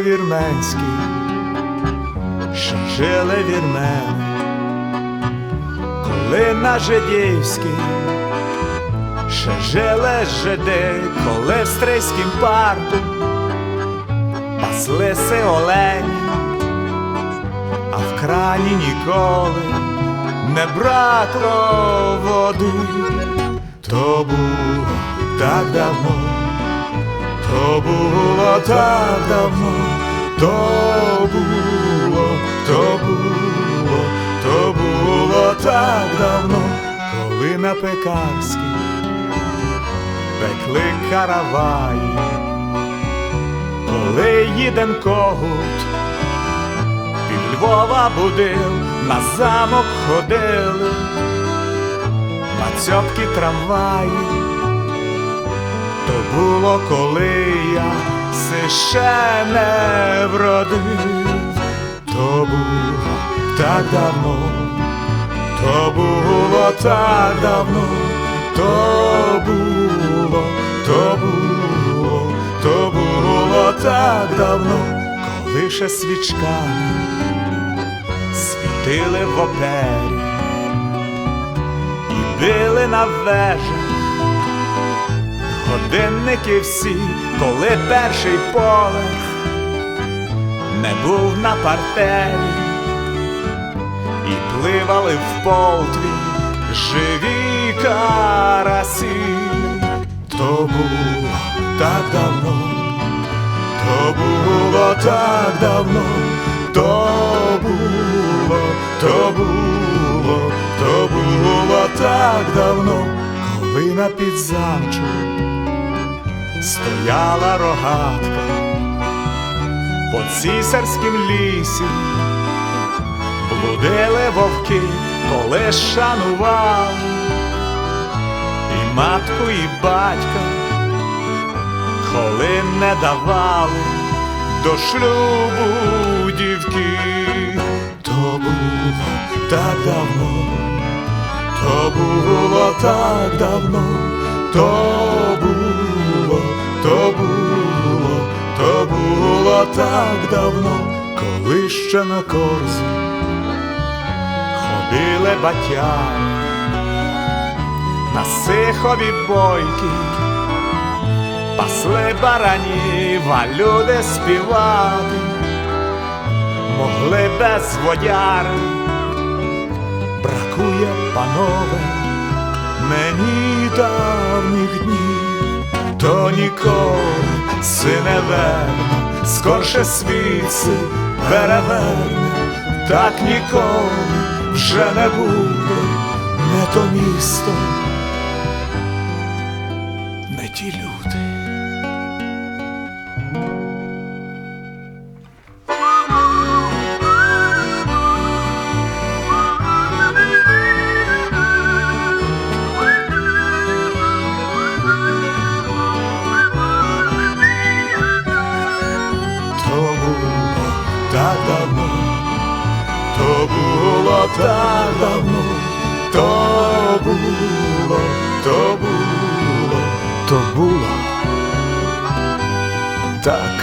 вірменські, що жили вірмени, коли на жидівській, ще жили жиди, коли в стрийськім парку. Паслися олені, а в крані ніколи не бракло води, то було так давно. То було так давно, то було, то було, то було так давно, коли на пекарській пекли караваї, коли їден когут під Львова будив, на замок ходили, на цьопки трамваї. Було, коли я ще не вродив, то було так давно, то було так давно, то було, то було, то було так давно, коли ще свічками світили в опері і били на вежах годинники всі, коли перший поверх не був на партері, і пливали в полтві живі карасі, то було так давно, то було так давно, то було, то було, то було так давно, коли на підзамчу стояла рогатка по цісарськім лісі, блудили вовки, коли шанували. І матку, і батька, коли не давали до шлюбу дівки, то було так давно, то було так давно, ще на корзі ходили батяни на сихові бойки, пасли баранів, а люди співати. Могли без водяри, бракує, панове, мені давніх днів, то ніколи сине верне, скорше світси переверне, так ніколи вже не буде, не то місто, давно, то було так давно, то було, то було, то було. Так